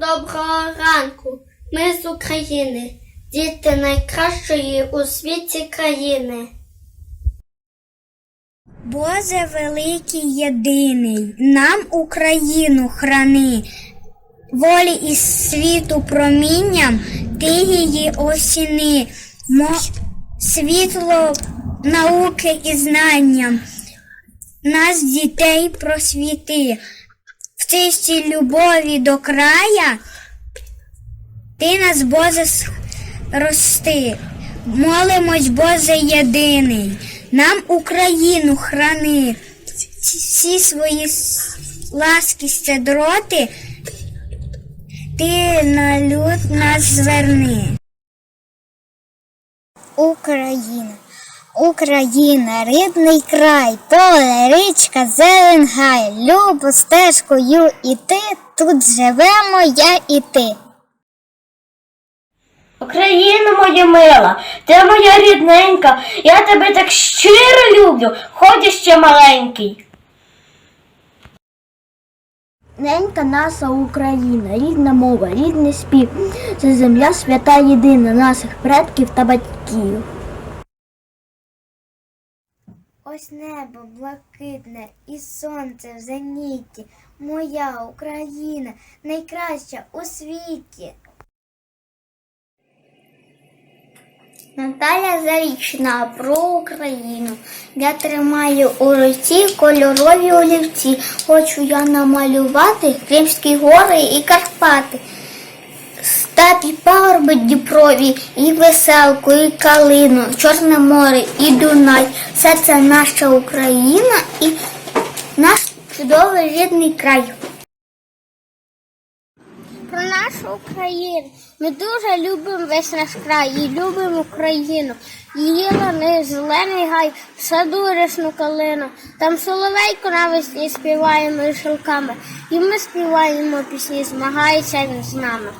Доброго ранку. Ми з України. Діти найкращої у світі країни. Боже великий єдиний, нам Україну храни, волі і світу промінням, ти її осіни, Мо... світло науки і знанням, нас дітей просвіти, чистій любові до края, ти нас, Боже, рости. Молимось, Боже єдиний, нам Україну храни, всі свої ласки щедроти, ти на люд нас зверни. Україна, Україна, рідний край, поле, річка, зелен гай, любо стежкою іти, тут живемо я і ти. Україна моя мила, ти моя рідненька, я тебе так щиро люблю, хоч і ще маленький. Ненька наша Україна, рідна мова, рідний спів. Це земля свята єдина наших предків та батьків. Ось небо блакитне і сонце в зеніті, моя Україна найкраща у світі. Наталя Зарічна про Україну. Я тримаю у руці кольорові олівці. Хочу я намалювати Кримські гори і Карпати. Степ і пагорби Дніпрові, і веселку, і калину, Чорне море, і Дунай. Все це наша Україна і наш чудовий рідний край. Про нашу Україну. Ми дуже любимо весь наш край і любимо Україну. Її лани, зелений гай, в саду рясну калину. Там соловейко навесні співаємо і шелками. І ми співаємо пісні, змагається з нами.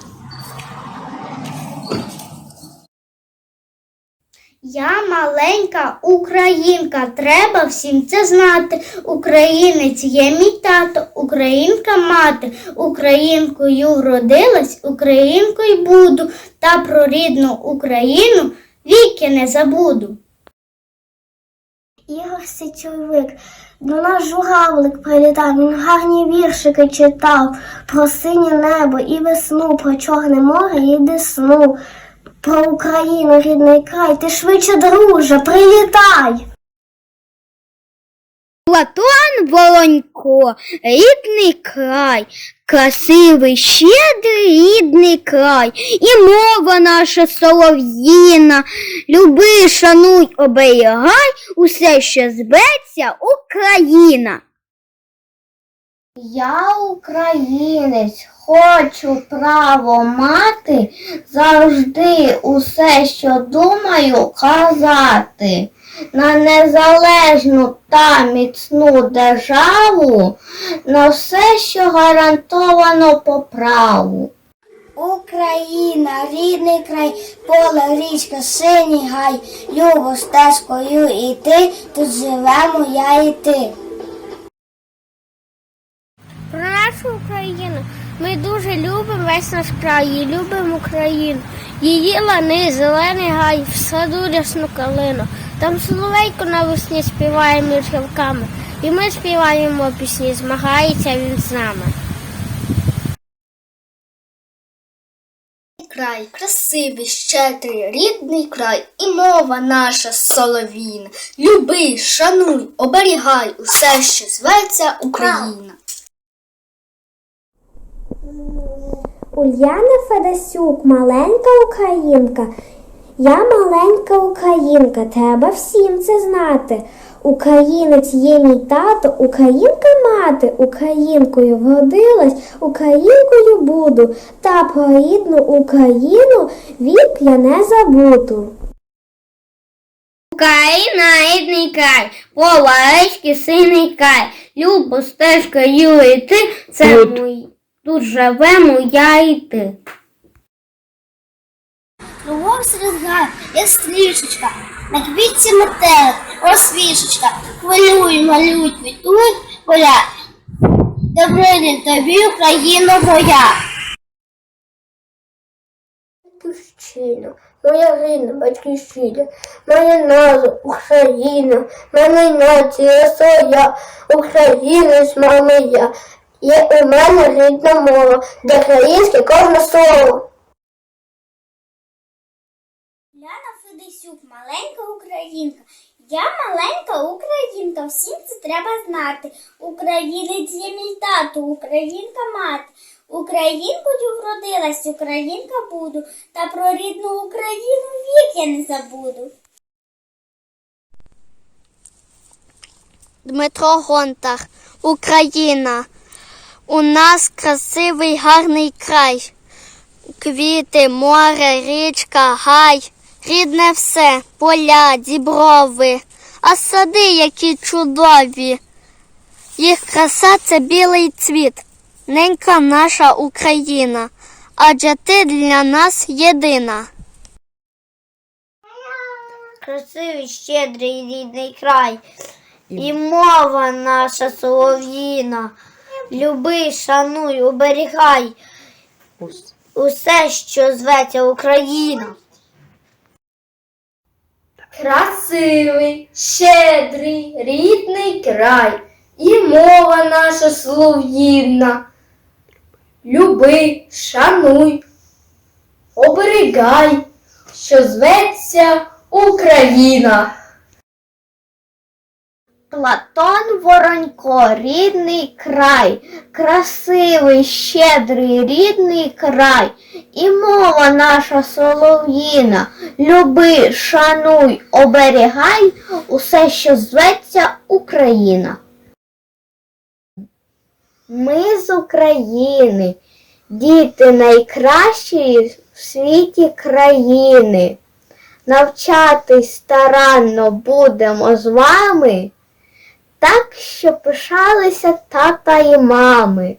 Я маленька українка, треба всім це знати. Українець є мій тато, українка мати, українкою вродилась, українкою буду, та про рідну Україну віки не забуду. Ігор Сичовик, до нас журавлик прилітав, він гарні віршики читав про синє небо і весну, про Чорне море і десну. Про Україну, рідний край, ти швидше, друже, прилітай! Платон Волонько, рідний край, красивий, щедрий рідний край, і мова наша солов'їна, люби, шануй, оберігай, усе, що зветься Україна. Я українець, хочу право мати, завжди усе, що думаю, казати. На незалежну та міцну державу, на все, що гарантовано по праву. Україна, рідний край, поле, річка, синій гай, любо стежкою іти, тут живемо я і ти. Нашу Україну. Ми дуже любимо весь наш край і любимо Україну. Її лани, зелений гай, в саду рясну калину. Там соловейко навесні співає між гілками. І ми співаємо пісні, змагається він з нами. Край, красивий, щедрий, рідний край, і мова наша солов'їна. Люби, шануй, оберігай усе, що зветься Україна. Ульяна Федасюк, маленька українка. Я маленька українка, треба всім це знати. Українець є мій тато, українка мати, українкою вродилась, українкою буду, та про рідну Україну вік я не забуду. Україна, рідний край, поларички, синий край, любо стежкою йти, це Тут. мій. Тут живемо я і ти. Кругом серед гаю, як стрічечка, на квітці метелик, освішечка, хвилюй, малюй, квітуй поля. Добрий день тобі, Україно моя. батьківщина, моя рідна батьківщина, моя назва Україна, мене нація своя, українець мама я. Є у мене рідна мова, де українське кожне слово. Ляна Федисюк, маленька українка. Я маленька українка, всім це треба знати. Українець є мій тато, українка мати. Українкою вродилась, українка буду, та про рідну Україну вік я не забуду. Дмитро Гонтар, Україна. У нас красивий гарний край. Квіти, море, річка, гай, рідне все, поля, діброви, а сади які чудові. Їх краса це білий цвіт, ненька наша Україна, адже ти для нас єдина. Красивий, щедрий рідний край, і мова наша солов'їна. Люби, шануй, оберігай усе, що зветься Україна. Красивий, щедрий, рідний край, і мова наша солов'їна. Люби, шануй, оберігай, що зветься Україна. Платон Воронько, рідний край, красивий, щедрий, рідний край, і мова наша солов'їна. Люби, шануй, оберігай усе, що зветься Україна. Ми з України, діти найкращої в світі країни. Навчатись старанно будемо з вами, так, що пишалися тата і мами.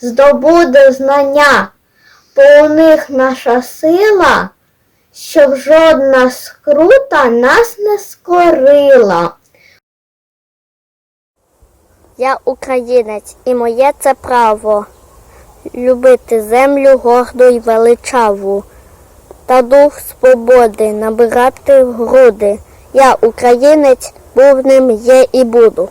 Здобуде знання, бо у них наша сила, щоб жодна скрута нас не скорила. Я українець, і моє це право любити землю горду й величаву, та дух свободи набирати груди. Я українець, був ним є і буду.